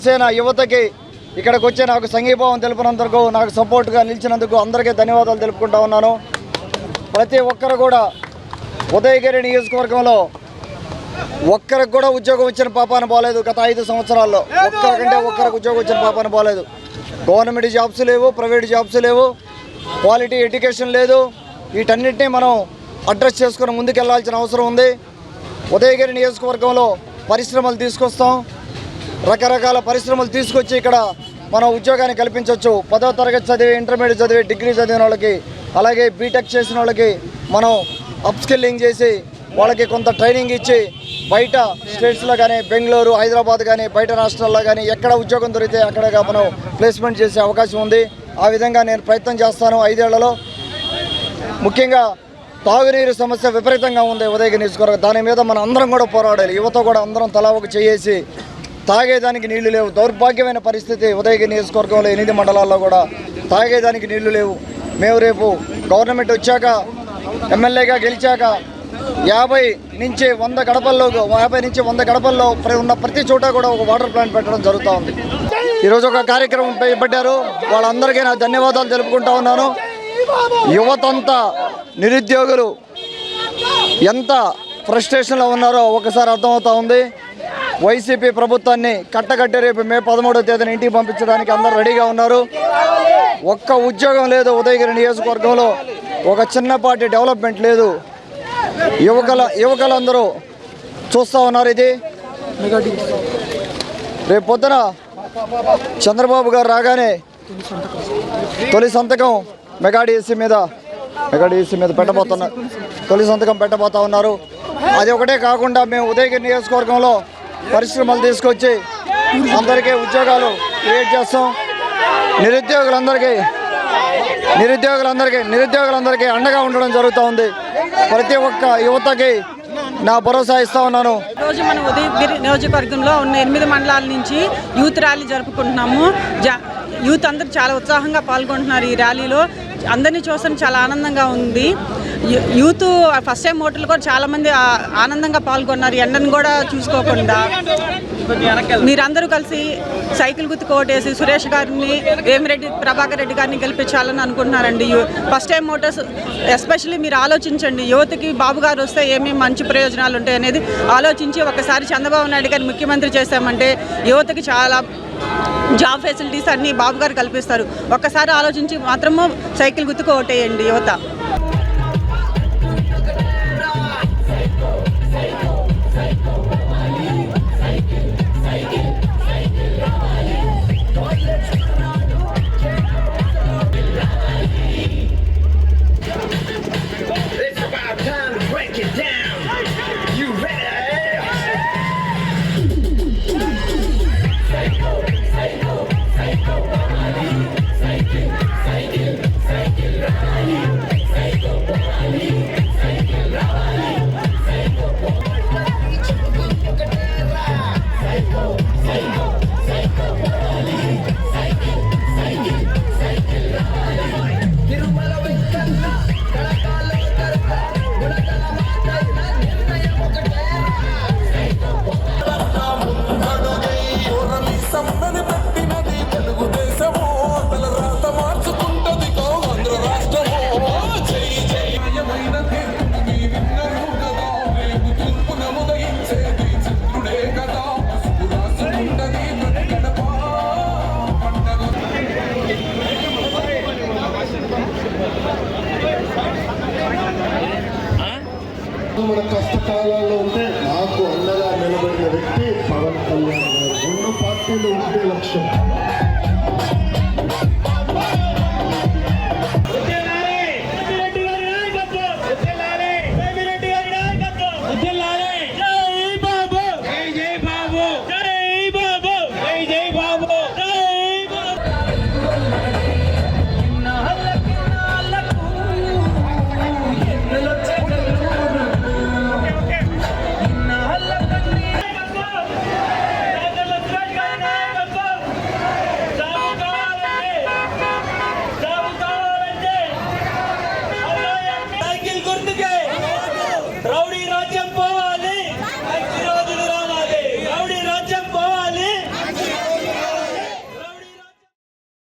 జనసేన యువతకి ఇక్కడికి వచ్చి నాకు సంఘీభావం తెలిపినందుకు నాకు సపోర్ట్గా నిలిచినందుకు అందరికీ ధన్యవాదాలు తెలుపుకుంటా ఉన్నాను. ప్రతి ఒక్కరు కూడా ఉదయగిరి నియోజకవర్గంలో ఒక్కరికి కూడా ఉద్యోగం ఇచ్చిన పాపాన బాలేదు గత ఐదు సంవత్సరాల్లో. ఒక్కరికంటే ఒక్కరికి ఉద్యోగం వచ్చిన పాపాన బాలేదు. గవర్నమెంట్ జాబ్స్ లేవు ప్రైవేట్ జాబ్స్ లేవు క్వాలిటీ ఎడ్యుకేషన్ లేదు. వీటన్నిటినీ మనం అడ్రస్ చేసుకుని ముందుకెళ్ళాల్సిన అవసరం ఉంది. ఉదయగిరి నియోజకవర్గంలో పరిశ్రమలు తీసుకొస్తాం. రకరకాల పరిశ్రమలు తీసుకొచ్చి ఇక్కడ మనం ఉద్యోగాన్ని కల్పించవచ్చు. పదో తరగతి చదివి ఇంటర్మీడియట్ చదివి డిగ్రీ చదివిన వాళ్ళకి అలాగే బీటెక్ చేసిన వాళ్ళకి మనం అప్స్కిల్లింగ్ చేసి వాళ్ళకి కొంత ట్రైనింగ్ ఇచ్చి బయట స్టేట్స్లో కానీ బెంగళూరు హైదరాబాద్ కానీ బయట రాష్ట్రాల్లో కానీ ఎక్కడ ఉద్యోగం దొరికితే అక్కడ మనం ప్లేస్మెంట్ చేసే అవకాశం ఉంది. ఆ విధంగా నేను ప్రయత్నం చేస్తాను. ఐదేళ్ళలో ముఖ్యంగా తాగునీరు సమస్య విపరీతంగా ఉంది ఉదయగిరి నియోజకవర్గం. దాని మీద మనం అందరం కూడా పోరాడాలి. యువత కూడా అందరం తలా ఒక చేసి తాగేదానికి నీళ్ళు లేవు. దౌర్భాగ్యమైన పరిస్థితి ఉదయగిరి నియోజకవర్గంలో ఎనిమిది మండలాల్లో కూడా తాగేదానికి నీళ్ళు లేవు. మేము రేపు గవర్నమెంట్ వచ్చాక ఎమ్మెల్యేగా గెలిచాక యాభై నుంచి వంద గడపల్లో యాభై నుంచి వంద గడపల్లో ఉన్న ప్రతి చోట కూడా ఒక వాటర్ ప్లాంట్ పెట్టడం జరుగుతూ ఉంది. ఈరోజు ఒక కార్యక్రమం పెట్టారు వాళ్ళందరికీ నా ధన్యవాదాలు తెలుపుకుంటా ఉన్నాను. యువతంతా నిరుద్యోగులు ఎంత ఫ్రస్ట్రేషన్లో ఉన్నారో ఒకసారి అర్థమవుతా ఉంది. వైసీపీ ప్రభుత్వాన్ని కట్టకట్టే రేపు మే పదమూడో తేదీన ఇంటికి పంపించడానికి అందరూ రెడీగా ఉన్నారు. ఒక్క ఉద్యోగం లేదు ఉదయగిరి నియోజకవర్గంలో. ఒక చిన్నపాటి డెవలప్మెంట్ లేదు. యువకుల యువకులందరూ చూస్తూ ఉన్నారు ఇది. రేపు పొద్దున చంద్రబాబు గారు రాగానే తొలి సంతకం మెగా మీద మెగా మీద పెట్టబోతున్నారు తొలి సంతకం పెట్టబోతా ఉన్నారు. అది ఒకటే కాకుండా మేము ఉదయగిరి నియోజకవర్గంలో పరిశ్రమలు తీసుకొచ్చి అందరికీ ఉద్యోగాలు క్రియేట్ చేస్తాం. నిరుద్యోగులందరికీ నిరుద్యోగులందరికీ నిరుద్యోగులందరికీ అండగా ఉండడం జరుగుతూ ఉంది. ప్రతి ఒక్క యువతకి నా భరోసా ఇస్తా ఉన్నాను. ఈరోజు మన ఉదయగిరి నియోజకవర్గంలో ఉన్న ఎనిమిది మండలాల నుంచి యూత్ ర్యాలీ జరుపుకుంటున్నాము. జా యూత్ అందరూ చాలా ఉత్సాహంగా పాల్గొంటున్నారు ఈ ర్యాలీలో. అందరినీ చూస్తాను చాలా ఆనందంగా ఉంది. యూత్ ఫస్ట్ టైం ఓటర్లు కూడా చాలామంది ఆనందంగా పాల్గొన్నారు. ఎండను కూడా చూసుకోకుండా. మీరందరూ కలిసి సైకిల్ గుర్తు కోటేసి సురేష్ గారిని వేమిరెడ్డి ప్రభాకర్ రెడ్డి గారిని గెలిపించాలని అనుకుంటున్నారండి. ఫస్ట్ టైం ఓటర్స్ ఎస్పెషల్లీ మీరు ఆలోచించండి. యువతకి బాబు గారు వస్తే ఏమేమి మంచి ప్రయోజనాలు ఉంటాయి అనేది ఆలోచించి ఒకసారి చంద్రబాబు నాయుడు గారిని ముఖ్యమంత్రి చేశామంటే యువతకి చాలా జాబ్ ఫెసిలిటీస్ అన్నీ బాబు గారు కల్పిస్తారు. ఒక్కసారి ఆలోచించి మాత్రము సైకిల్ గుర్తుకు ఓటేయండి యువత. psycho psycho కళ్యాణ్ గారు. రెండు పార్టీలు ఉంటే లక్ష్యం.